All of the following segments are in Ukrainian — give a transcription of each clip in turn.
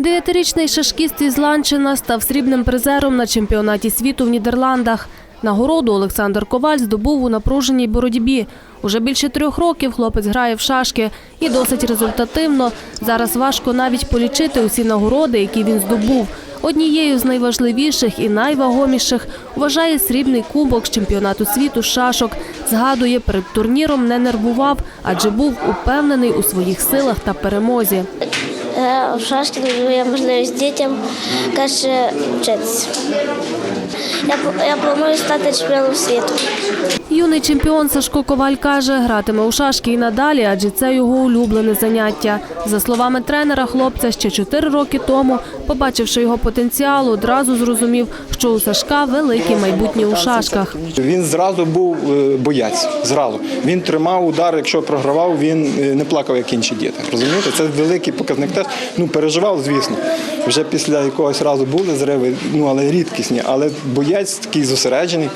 Дев'ятирічний шашкіст із Ланчина став срібним призером на чемпіонаті світу в Нідерландах. Нагороду Олександр Коваль здобув у напруженій боротьбі. Уже більше трьох років хлопець грає в шашки і досить результативно. Зараз важко навіть полічити усі нагороди, які він здобув. Однією з найважливіших і найвагоміших вважає срібний кубок з чемпіонату світу шашок. Згадує, перед турніром не нервував, адже був упевнений у своїх силах та перемозі. Гра в шашки дає можливість дітям краще вчитися. Я, я планую стати чемпіоном світу. Юний чемпіон Сашко Коваль каже, гратиме у шашки і надалі, адже це його улюблене заняття. За словами тренера хлопця, ще чотири роки тому, побачивши його потенціал, одразу зрозумів, що у Сашка велике майбутнє у шашках. Він зразу був е, боєць. Зразу він тримав удар. Якщо програвав, він е, не плакав, як інші діти. Розумієте, це великий показник. Теж ну переживав, звісно. Вже після якогось разу були зриви, ну але рідкісні. Але боєць такий зосереджений.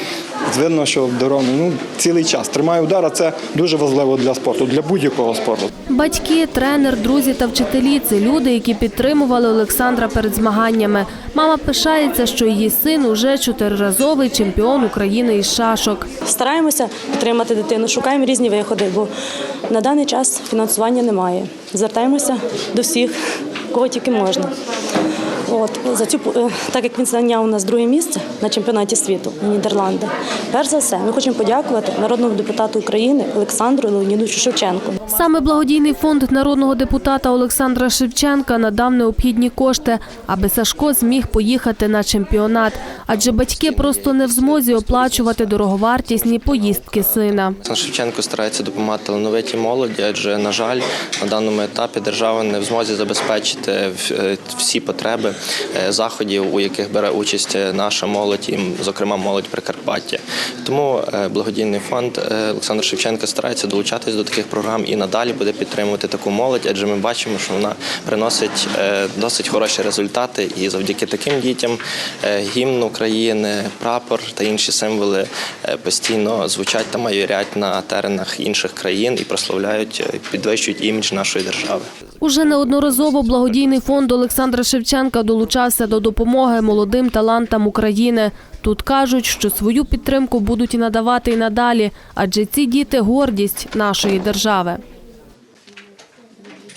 Видно, що даровний, ну цілий час тримає удар. А це дуже важливо для спорту, для будь-якого спорту. Батьки, тренер, друзі та вчителі це люди, які підтримували Олександра перед змаганнями. Мама пишається, що її син уже чотириразовий чемпіон України із шашок. Стараємося підтримати дитину, шукаємо різні виходи, бо на даний час фінансування немає. Звертаємося до всіх, кого тільки можна. От за цю е, так як він зайняв у нас друге місце на чемпіонаті світу в Нідерландах. Перш за все, ми хочемо подякувати народному депутату України Олександру Леонідовичу Шевченку. Саме благодійний фонд народного депутата Олександра Шевченка надав необхідні кошти, аби Сашко зміг поїхати на чемпіонат, адже батьки просто не в змозі оплачувати дороговартісні поїздки сина. Олександр Шевченко старається допомагати талановитій молоді, адже, на жаль, на даному етапі держава не в змозі забезпечити е, всі потреби заходів, у яких бере участь наша молодь, і, зокрема молодь Прикарпаття. Тому е, благодійний фонд е, Олександр Шевченка старається долучатись до таких програм і надалі буде підтримувати таку молодь, адже ми бачимо, що вона приносить е, досить хороші результати, і завдяки таким дітям е, гімн України, прапор та інші символи е, постійно звучать та майорять на теренах інших країн і прославляють, е, підвищують імідж нашої держави. Уже неодноразово благодійний фонд Олександра Шевченка долучався до допомоги молодим талантам України. Тут кажуть, що свою підтримку будуть надавати і надалі, адже ці діти гордість нашої держави.